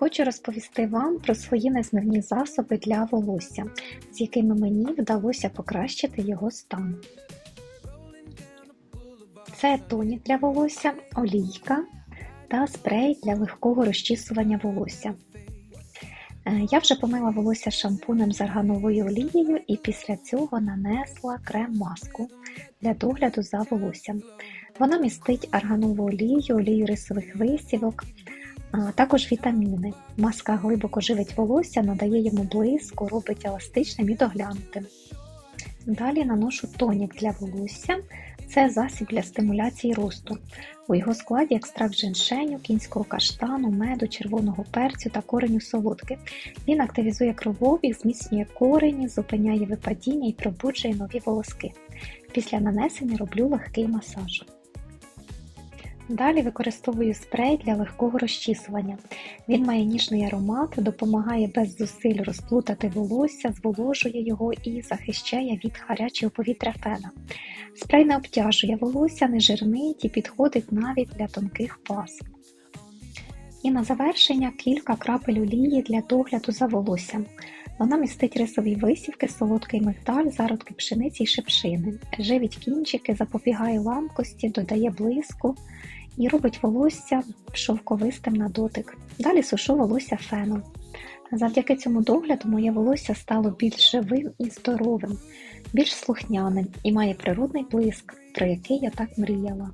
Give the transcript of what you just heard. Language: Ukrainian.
Хочу розповісти вам про свої незмивні засоби для волосся, з якими мені вдалося покращити його стан. Це тонік для волосся, олійка та спрей для легкого розчісування волосся. Е, Я вже помила волосся шампунем з аргановою олією і після цього нанесла крем-маску для догляду за волоссям. Вона містить арганову олію, олію рисових висівок, також вітаміни. Маска глибоко живить волосся, надає йому блиску, робить еластичним і доглянутим. Далі наношу тонік для волосся. Це засіб для стимуляції росту. У його складі екстракт женшеню, кінського каштану, меду, червоного перцю та кореню солодки. Він активізує кровообіг, зміцнює корені, зупиняє випадіння і пробуджує нові волоски. Після нанесення роблю легкий масаж. Далі використовую спрей для легкого розчісування. Він має ніжний аромат, допомагає без зусиль розплутати волосся, зволожує його і захищає від гарячого повітря фена. Спрей не обтяжує волосся, не жирнить і підходить навіть для тонких пас. І на завершення кілька крапель олії для догляду за волоссям. Вона містить рисові висівки, солодкий мигдаль, зародки пшениці й шипшини. Живить кінчики, запобігає ламкості, додає блиску і робить волосся шовковистим на дотик. Далі сушу волосся феном. Завдяки цьому догляду моє волосся стало більш живим і здоровим, більш слухняним і має природний блиск, про який я так мріяла.